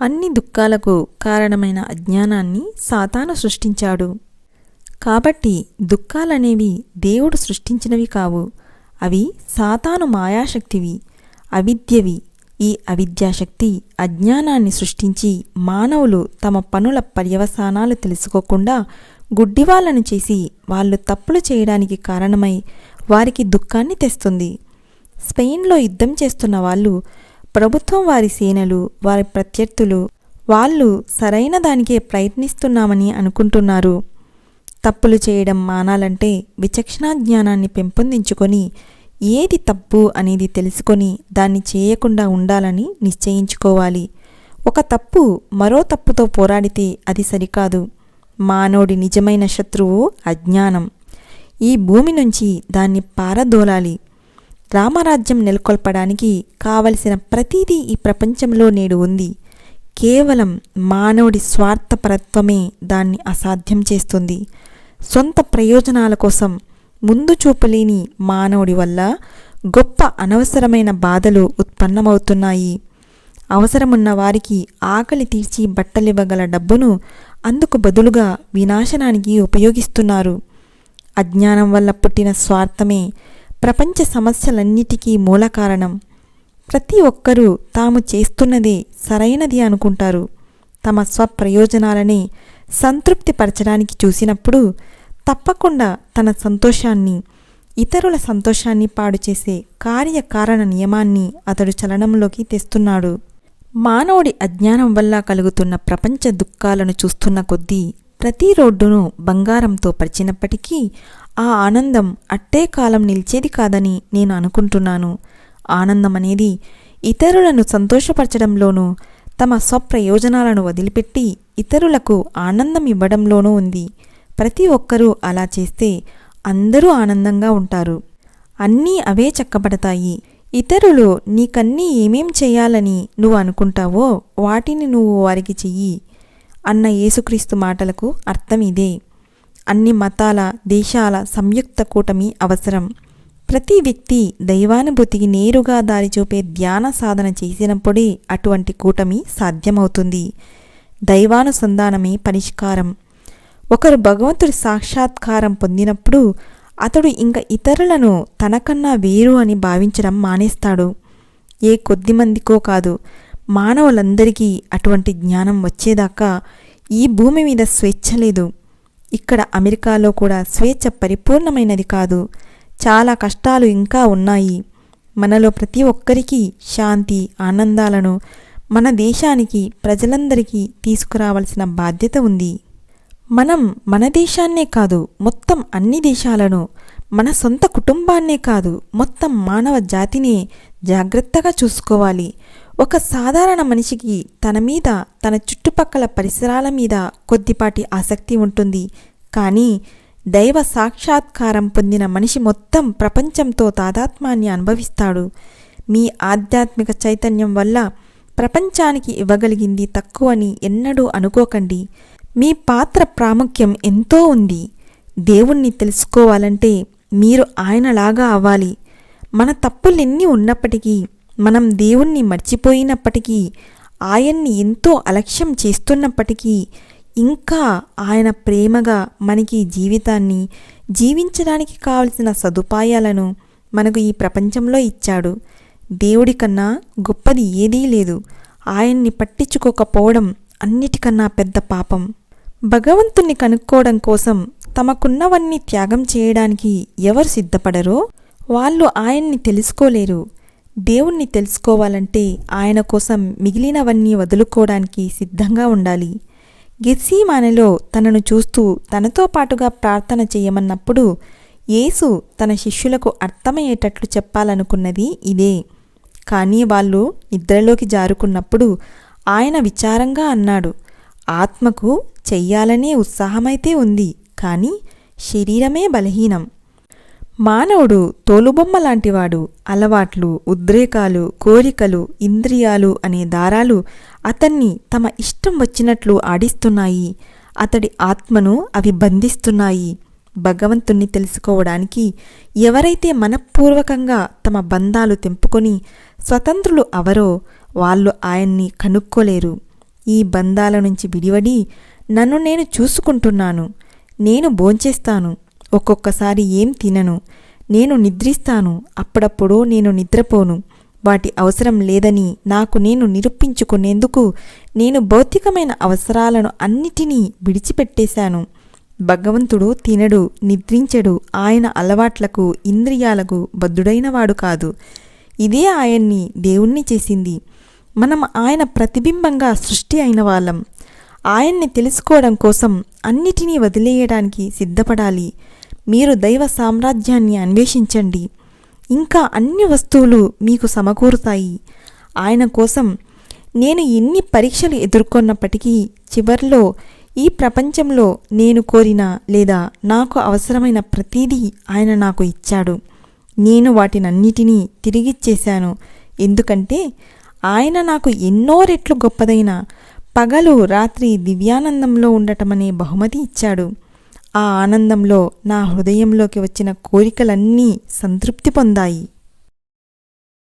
అన్ని దుఃఖాలకు కారణమైన అజ్ఞానాన్ని సాతాను సృష్టించాడు. కాబట్టి దుఃఖాలనేవి దేవుడు సృష్టించినవి కావు. అవి సాతాను మాయాశక్తివి అవిద్యవి. ఈ అవిద్యాశక్తి అజ్ఞానాన్ని సృష్టించి మానవులు తమ పనుల పర్యవసానాలు తెలుసుకోకుండా గుడ్డివాళ్ళను చేసి వాళ్ళు తప్పులు చేయడానికి కారణమై వారికి దుఃఖాన్ని తెస్తుంది. స్పెయిన్లో యుద్ధం చేస్తున్న వాళ్ళు ప్రభుత్వం వారి సేనలు వారి ప్రత్యర్థులు వాళ్ళు సరైన దానికే ప్రయత్నిస్తున్నామని అనుకుంటున్నారు. తప్పులు చేయడం మానాలంటే విచక్షణా జ్ఞానాన్ని పెంపొందించుకొని ఏది తప్పు అనేది తెలుసుకొని దాన్ని చేయకుండా ఉండాలని నిశ్చయించుకోవాలి. ఒక తప్పు మరో తప్పుతో పోరాడితే అది సరికాదు. మానవుడి నిజమైన శత్రువు అజ్ఞానం. ఈ భూమి నుంచి దాన్ని పారదోలాలి. రామరాజ్యం నెలకొల్పడానికి కావలసిన ప్రతిదీ ఈ ప్రపంచంలో నేడు ఉంది. కేవలం మానవుడి స్వార్థపరత్వమే దాన్ని అసాధ్యం చేస్తుంది. సొంత ప్రయోజనాల కోసం ముందు చూపలేని మానవుడి వల్ల గొప్ప అనవసరమైన బాధలు ఉత్పన్నమవుతున్నాయి. అవసరమున్న వారికి ఆకలి తీర్చి బట్టలివ్వగల డబ్బును అందుకు బదులుగా వినాశనానికి ఉపయోగిస్తున్నారు. అజ్ఞానం వల్ల పుట్టిన స్వార్థమే ప్రపంచ సమస్యలన్నిటికీ మూల కారణం. ప్రతి ఒక్కరూ తాము చేస్తున్నదే సరైనది అనుకుంటారు. తమ స్వప్రయోజనాలని సంతృప్తిపరచడానికి చూసినప్పుడు తప్పకుండా తన సంతోషాన్ని ఇతరుల సంతోషాన్ని పాడు చేసే కార్యకారణ నియమాన్ని అతడు చలనంలోకి తెస్తున్నాడు. మానవుడి అజ్ఞానం వల్ల కలుగుతున్న ప్రపంచ దుఃఖాలను చూస్తున్న కొద్దీ ప్రతి రోడ్డును బంగారంతో పరిచినప్పటికీ ఆ ఆనందం అట్టే కాలం నిలిచేది కాదని నేను అనుకుంటున్నాను. ఆనందం అనేది ఇతరులను సంతోషపరచడంలోనూ తమ స్వప్రయోజనాలను వదిలిపెట్టి ఇతరులకు ఆనందం ఇవ్వడంలోనూ ఉంది. ప్రతి ఒక్కరూ అలా చేస్తే అందరూ ఆనందంగా ఉంటారు. అన్నీ అవే చక్కబడతాయి. ఇతరులు నీకన్నీ ఏమేం చేయాలని నువ్వు అనుకుంటావో వాటిని నువ్వు వారికి చెయ్యి. అన్న యేసుక్రీస్తు మాటలకు అర్థం ఇదే అన్ని మతాల దేశాల సంయుక్త కూటమి అవసరం. ప్రతి వ్యక్తి దైవానుభూతికి నేరుగా దారి చూపే ధ్యాన సాధన చేసినప్పుడే అటువంటి కూటమి సాధ్యమవుతుంది. దైవానుసంధానమే పరిష్కారం. ఒకరు భగవంతుడి సాక్షాత్కారం పొందినప్పుడు అతడు ఇంకా ఇతరులను తనకన్నా వేరు అని భావించడం మానేస్తాడు. ఏ కొద్ది మందికో కాదు మానవులందరికీ అటువంటి జ్ఞానం వచ్చేదాకా ఈ భూమి మీద స్వేచ్ఛ లేదు. ఇక్కడ అమెరికాలో కూడా స్వేచ్ఛ పరిపూర్ణమైనది కాదు. చాలా కష్టాలు ఇంకా ఉన్నాయి. మనలో ప్రతి ఒక్కరికి శాంతి ఆనందాలను మన దేశానికి ప్రజలందరికీ తీసుకురావాల్సిన బాధ్యత ఉంది. మనం మన దేశాన్నే కాదు మొత్తం అన్ని దేశాలను మన సొంత కుటుంబాన్నే కాదు మొత్తం మానవ జాతినే జాగ్రత్తగా చూసుకోవాలి. ఒక సాధారణ మనిషికి తన మీద తన చుట్టుపక్కల పరిసరాల మీద కొద్దిపాటి ఆసక్తి ఉంటుంది. కానీ దైవ సాక్షాత్కారం పొందిన మనిషి మొత్తం ప్రపంచంతో తాదాత్మ్యాన్ని అనుభవిస్తాడు. మీ ఆధ్యాత్మిక చైతన్యం వల్ల ప్రపంచానికి ఇవ్వగలిగింది తక్కువని ఎన్నడూ అనుకోకండి. మీ పాత్ర ప్రాముఖ్యం ఎంతో ఉంది. దేవుణ్ణి తెలుసుకోవాలంటే మీరు ఆయనలాగా అవ్వాలి. మన తప్పులెన్ని ఉన్నప్పటికీ మనం దేవుణ్ణి మర్చిపోయినప్పటికీ ఆయన్ని ఎంతో అలక్ష్యం చేస్తున్నప్పటికీ ఇంకా ఆయన ప్రేమగా మనకి జీవితాన్ని జీవించడానికి కావలసిన సదుపాయాలను మనకు ఈ ప్రపంచంలో ఇచ్చాడు. దేవుడి కన్నా గొప్పది ఏదీ లేదు. ఆయన్ని పట్టించుకోకపోవడం అన్నిటికన్నా పెద్ద పాపం. భగవంతుణ్ణి కనుక్కోవడం కోసం తమకున్నవన్నీ త్యాగం చేయడానికి ఎవరు సిద్ధపడరో వాళ్ళు ఆయన్ని తెలుసుకోలేరు. దేవుణ్ణి తెలుసుకోవాలంటే ఆయన కోసం మిగిలినవన్నీ వదులుకోవడానికి సిద్ధంగా ఉండాలి. గెస్సీమానెలో తనను చూస్తూ తనతో పాటుగా ప్రార్థన చేయమన్నప్పుడు యేసు తన శిష్యులకు అర్థమయ్యేటట్లు చెప్పాలనుకున్నది ఇదే. కానీ వాళ్ళు నిద్రలోకి జారుకున్నప్పుడు ఆయన విచారంగా అన్నాడు ఆత్మకు చెయ్యాలనే ఉత్సాహమైతే ఉంది కానీ శరీరమే బలహీనం. మానవుడు తోలుబొమ్మ లాంటివాడు అలవాట్లు ఉద్రేకాలు కోరికలు ఇంద్రియాలు అనే దారాలు అతన్ని తమ ఇష్టం వచ్చినట్లు ఆడిస్తున్నాయి. అతడి ఆత్మను అవి బంధిస్తున్నాయి. భగవంతుణ్ణి తెలుసుకోవడానికి ఎవరైతే మనపూర్వకంగా తమ బంధాలు తెంపుకొని స్వతంత్రులు అవరో వాళ్ళు ఆయన్ని కనుక్కోలేరు. ఈ బంధాల నుంచి విడివడి నన్ను నేను చూసుకుంటున్నాను. నేను భోంచేస్తాను. ఒక్కొక్కసారి ఏం తినను. నేను నిద్రిస్తాను. అప్పుడప్పుడు నేను నిద్రపోను. వాటి అవసరం లేదని నాకు నేను నిరూపించుకునేందుకు నేను భౌతికమైన అవసరాలను అన్నిటినీ విడిచిపెట్టేశాను. భగవంతుడు తినడు నిద్రించడు. ఆయన అలవాట్లకు ఇంద్రియాలకు బద్ధుడైనవాడు కాదు. ఇదే ఆయన్ని దేవుణ్ణి చేసింది. మనం ఆయన ప్రతిబింబంగా సృష్టి అయిన వాళ్ళం. ఆయన్ని తెలుసుకోవడం కోసం అన్నిటినీ వదిలేయడానికి సిద్ధపడాలి. మీరు దైవ సామ్రాజ్యాన్ని అన్వేషించండి. ఇంకా అన్ని వస్తువులు మీకు సమకూరుతాయి. ఆయన కోసం నేను ఎన్ని పరీక్షలు ఎదుర్కొన్నప్పటికీ చివర్లో ఈ ప్రపంచంలో నేను కోరిన లేదా నాకు అవసరమైన ప్రతీదీ ఆయన నాకు ఇచ్చాడు. నేను వాటినన్నిటినీ తిరిగిచ్చేశాను ఎందుకంటే ఆయన నాకు ఎన్నో రెట్లు గొప్పదైన పగలు రాత్రి దివ్యానందంలో ఉండటమనే బహుమతి ఇచ్చాడు. ఆ ఆనందంలో నా హృదయంలోకి వచ్చిన కోరికలన్నీ సంతృప్తి పొందాయి.